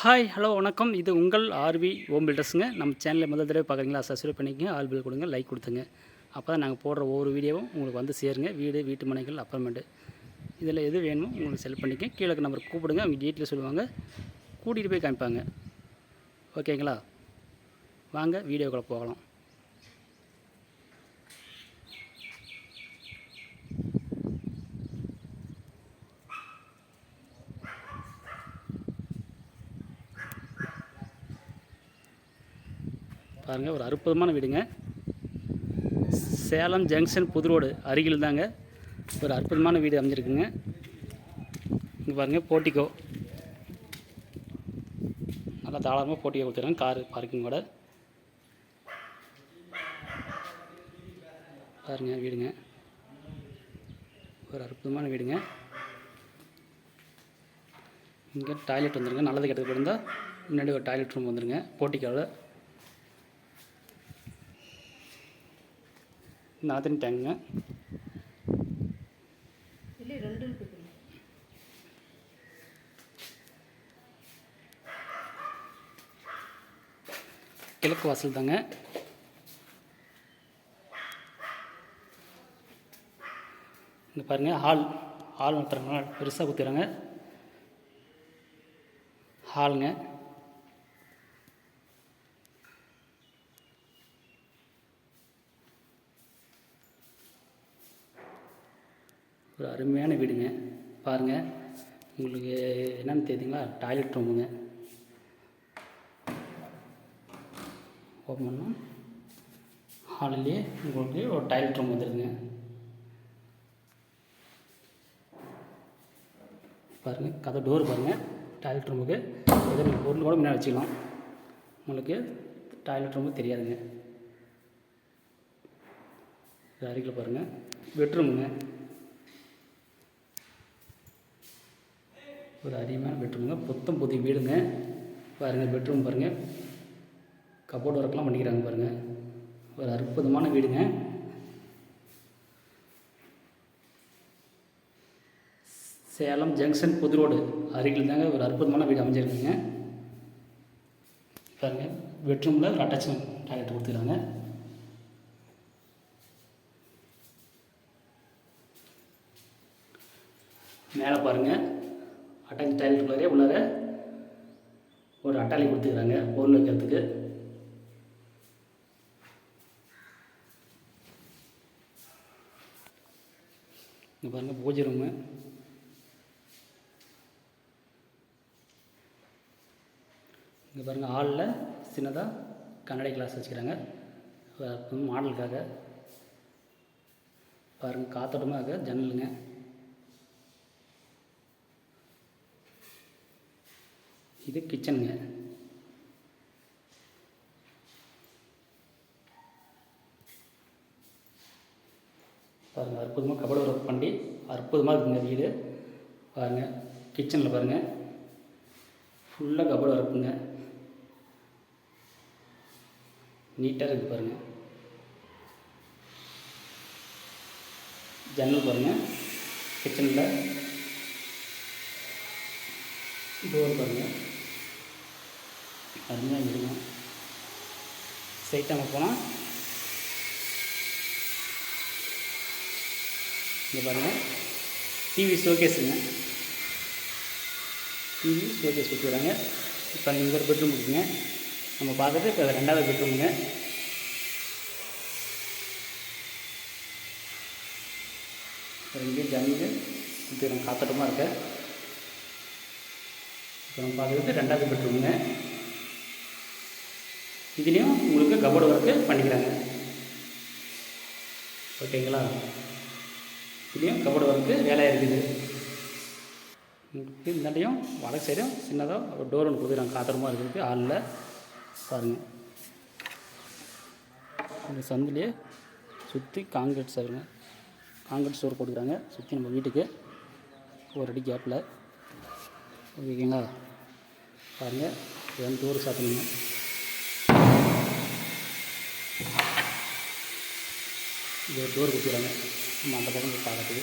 Hi hello வணக்கம். இது உங்கள் ஆர்வி ஓம் பில்டர்ஸுங்க நம்ம சேனலில் முதல் தடவை பார்க்குறீங்களா சப்ஸ்கிரைப் பண்ணிக்கங்க ஆல் பில் கொடுங்க லைக் கொடுத்துங்க. அப்போ தான் நாங்கள் போடுற ஒவ்வொரு வீடியோவும் உங்களுக்கு வந்து சேருங்க. வீடு வீட்டு மனைகள் அப்பார்ட்மெண்ட்டு இதில் எது வேணுமோ உங்களுக்கு செலக்ட் பண்ணிக்க. கீழே நம்பர் கூப்பிடுங்க. அவங்க டீட்டெயில் சொல்லுவாங்க. கூட்டிகிட்டு போய் காமிப்பாங்க. ஓகேங்களா வாங்க வீடியோக்குள்ளே போகலாம். பாருங்கள் ஒரு அற்புதமான வீடுங்க. சேலம் ஜங்ஷன் புது ரோடு அருகில் தாங்க ஒரு அற்புதமான வீடு அமைஞ்சிருக்குங்க. இங்கே பாருங்கள் போட்டிக்கோ. நல்லா தாராளமாக போட்டிக்கோ கொடுத்துருக்காங்க கார் பார்க்கிங்கோட பாருங்க வீடுங்க. ஒரு அற்புதமான வீடுங்க. இங்கே டாய்லெட் வந்துருங்க நல்லது கெட்டது இருந்தால் முன்னாடி ஒரு டாய்லெட் ரூம் வந்துருங்க போட்டிக்காவில் நாத்தின் டேங்குங்க ಇಲ್ಲಿ రెండు இருக்குது கிழக்கு வாசல் தாங்க இங்கே பாருங்கள் ஹால் ஹால் நடத்துகிறாங்க பெருசாக குத்துறாங்க ஹாலுங்க ஒரு அருமையான வீடுங்க. பாருங்கள் உங்களுக்கு என்னென்னு தெரியுதுங்களா? டாய்லெட் ரூமுங்க. ஓப்பன் பண்ணால் ஹாலிலேயே உங்களுக்கு ஒரு டாய்லெட் ரூம் வந்துடுதுங்க பாருங்கள் கதை டோர் பாருங்கள் டாய்லெட் ரூமுக்கு எதோ பொருள் கூட முன்னாடி வச்சுக்கலாம். உங்களுக்கு டாய்லெட் ரூமு தெரியாதுங்க. இது அருகில் பாருங்கள் பெட்ரூமுங்க. ஒரு அருமையான பெட்ரூமுங்க. புத்தம் புதிய வீடுங்க. பாருங்கள் பெட்ரூம் பாருங்கள் கபோர்டு ஒர்க்லாம் பண்ணிக்கிறாங்க பாருங்கள் ஒரு அற்புதமான வீடுங்க. சேலம் ஜங்ஷன் புது ரோடு அருகில் தாங்க ஒரு அற்புதமான வீடு அமைஞ்சிருக்குங்க. பாருங்கள் பெட்ரூமில் ஒரு அட்டாச் டாய்லெட் கொடுத்துருக்காங்க. மேலே பாருங்கள் அட்டாச் டாய்லெட் உள்ளார ஒரு அட்டாளி கொடுத்துக்கிறாங்க பொருள் வைக்கிறதுக்கு. இங்கே பாருங்கள் பூஜை ரூமு இங்கே பாருங்கள் ஹாலில் சின்னதாக கண்ணாடி கிளாஸ் வச்சுக்கிறாங்க. மாடலுக்காக பாருங்கள் காத்தோட்டமாக இருக்க ஜன்னலுங்க. இது கிச்சனுங்க பாருங்கள் அற்புதமாக கபட ஒர்க் பண்ணி அற்புதமாக இருக்குங்க வீடு. பாருங்கள் கிச்சனில் பாருங்கள் ஃபுல்லாக கபட ஒர்க்குங்க நீட்டாக இருக்குது பாருங்கள் ஜன்னல் பாருங்கள் கிச்சனில் டோர் பாருங்கள் அருமையாக இருக்கும். ஸ்ட்ரைட்டாக நம்ம போனால் இங்கே பாருங்கள் டிவி ஷோகேஸுங்க டிவி ஷோகேஸ் வச்சுக்கிறாங்க இப்போ இங்கே ஒரு பெட்ரூம் இருக்குங்க. நம்ம பார்க்குறது இப்போ ரெண்டாவது பெட்ரூமுங்க ரெண்டு ஜன்னல் கொடுத்துருக்காங்க காத்தோட்டமாக இருக்க. இப்போ நம்ம பார்க்குறது ரெண்டாவது பெட்ரூமுங்க இதுலேயும் உங்களுக்கு கபோர்டு ஒர்க்கு பண்ணிக்கிறாங்க. ஓகேங்களா இதுலேயும் கபோர்டு ஒர்க்கு வேலையாக இருக்குது. உங்களுக்கு இந்தாண்டையும் வடக்கு சைடும் சின்னதாக ஒரு டோர் ஒன்று கொடுக்குறாங்க. காத்திரமாக இருக்குது ஆளில் பாருங்கள் இந்த சந்திலே சுற்றி காங்கிரீட் சருங்க காங்கிரீட் ஸ்டோர் கொடுக்குறாங்க. சுற்றி நம்ம வீட்டுக்கு. ஒரு அடி கேப்பில் ஓகேங்களா பாருங்கள் இதெல்லாம் டோர் சாத்தணுங்க இது டோர் குத்திடுறாங்க. நம்ம அந்த பக்கம் போய் பார்க்கறதுக்கு.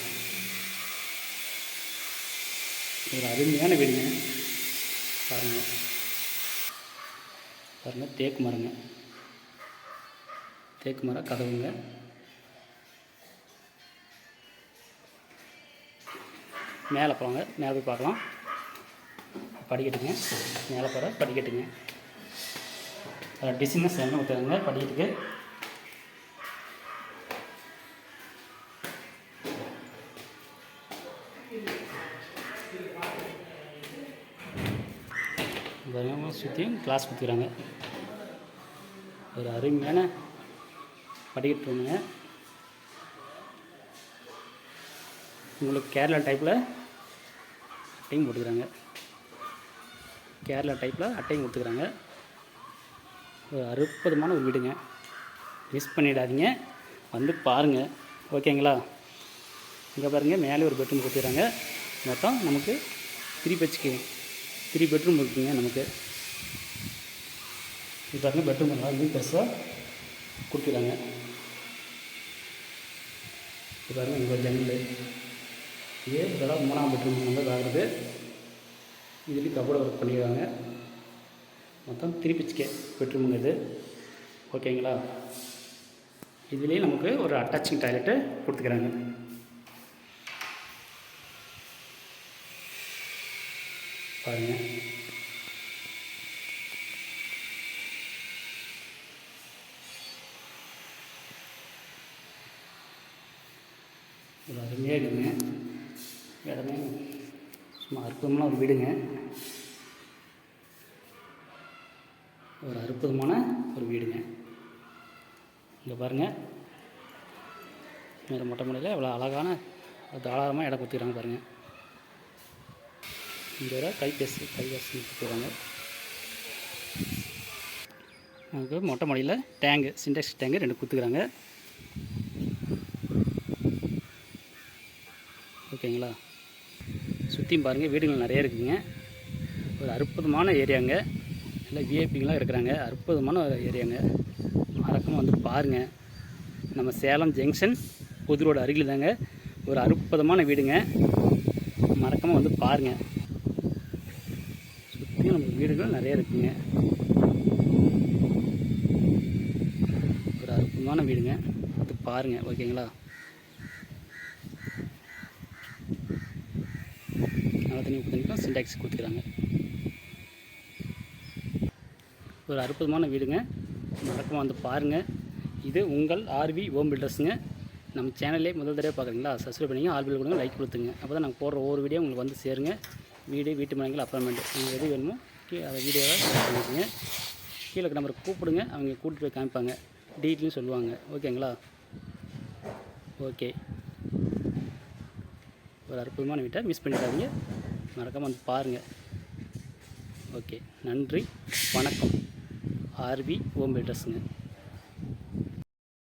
ஒரு அருமையான வீடுங்க பாருங்கள் பாருங்கள் தேக்கு மரங்க. தேக்கு மரம் கதவுங்க. மேலே போங்க. மேலே போய் பார்க்கலாம். படிக்கட்டுங்க. மேலே போகிற படிக்கட்டுங்க. டிசைனாக என்ன ஊற்றுறாங்க படிக்கட்டுக்கு. பாருங்க சுற்றியும் கிளாஸ் கொடுத்துக்கிறாங்க ஒரு அருமையான படிக்கட்டு ரூமுங்க உங்களுக்கு கேரளா டைப்பில் அட்டையும் கொடுக்குறாங்க கேரளா டைப்பில் அட்டையும் கொடுத்துக்கிறாங்க ஒரு அற்புதமான ஒரு வீடுங்க. மிஸ் பண்ணிடாதீங்க. வந்து பாருங்கள் ஓகேங்களா? இங்கே பாருங்கள் மேலே ஒரு பெட்ரூம் கொடுத்துக்கிறாங்க மொத்தம் நமக்கு த்ரீ பச்சுக்கு த்ரீ பெட்ரூம் இருக்குதுங்க நமக்கு. இது பாருங்க பெட்ரூம் நல்லா பெருசாக கொடுத்துக்கிறாங்க இது பாருங்கள் இங்கே ஜன்னல். இதே இதெல்லாம் மூணாம் பெட்ரூம் வந்து ஆகுது இதுலேயும் கபோர்டு ஒர்க் பண்ணிடுறாங்க மொத்தம் த்ரீ பிச்சுக்கே பெட்ரூமுங்க இது. ஓகேங்களா இதுலேயும் நமக்கு ஒரு அட்டாச்சிங் டாய்லெட்டு கொடுத்துக்கிறாங்க. பாருங்கள் ஒரு அருமையாக இருக்குங்க. இடமே சும்மா அற்புதமான ஒரு வீடுங்க. ஒரு அற்புதமான ஒரு வீடுங்க. இங்கே பாருங்கள் மேலே மொட்டை மலையில் எவ்வளோ அழகான ஒரு தாராளமாக இடம் கொடுத்துக்கிறாங்க பாருங்கள் இந்த வர கைபேசி கைபேசி கொடுத்துக்கிறாங்க நமக்கு மொட்டை மாடியில் டேங்கு சின்டெக்ஸ் டேங்கு ரெண்டு குத்துக்கிறாங்க ஓகேங்களா சுற்றியும் பாருங்கள் வீடுகள் நிறைய இருக்குதுங்க ஒரு அற்புதமான ஏரியாங்க. எல்லாம் விஐபிங்களாம் இருக்கிறாங்க. அற்புதமான ஒரு ஏரியாங்க. மறக்காமல் வந்து பாருங்கள் நம்ம சேலம் ஜங்ஷன் புது ரோடு அருகில் தாங்க ஒரு அற்புதமான வீடுங்க. மறக்காமல் வந்து பாருங்கள் சுற்றியும் நம்ம வீடுகள் நிறைய இருக்குங்க. ஒரு அற்புதமான வீடுங்க. அது பாருங்கள் ஓகேங்களா? நல்ல தண்ணி உப்பு சின்டாக்ஸ் கொடுத்துக்கிறாங்க. ஒரு அற்புதமான வீடுங்க. மறக்காம வந்து பாருங்கள் இது உங்கள் ஆர்வி ஓம் பில்டர்ஸுங்க நம்ம சேனல்லே முதல் தடவை பார்க்குறீங்களா? சப்ஸ்கிரைப் பண்ணிங்க ஆல் கொடுங்க லைக் கொடுத்துங்க. அப்போ தான் நாங்கள் போடுற ஒவ்வொரு வீடியோ உங்களுக்கு வந்து சேருங்க. வீடு வீட்டு மனைகள் அப்பார்ட்மெண்ட் உங்களுக்கு எது வேணுமோ கீழே அதை வீடியோவை பண்ணிக்கோங்க. கீழே நம்பருக்கு கூப்பிடுங்க. அவங்க கூட்டிகிட்டு போய் காமிப்பாங்க. டீட்டெயிலும் சொல்லுவாங்க. ஓகேங்களா ஓகே ஒரு அற்புதமான வீட்டை மிஸ் பண்ணிடாதீங்க. மறக்காமல் வந்து பாருங்கள் ஓகே நன்றி. வணக்கம். ஆர்வி ஓம் பில்டர்ஸுங்க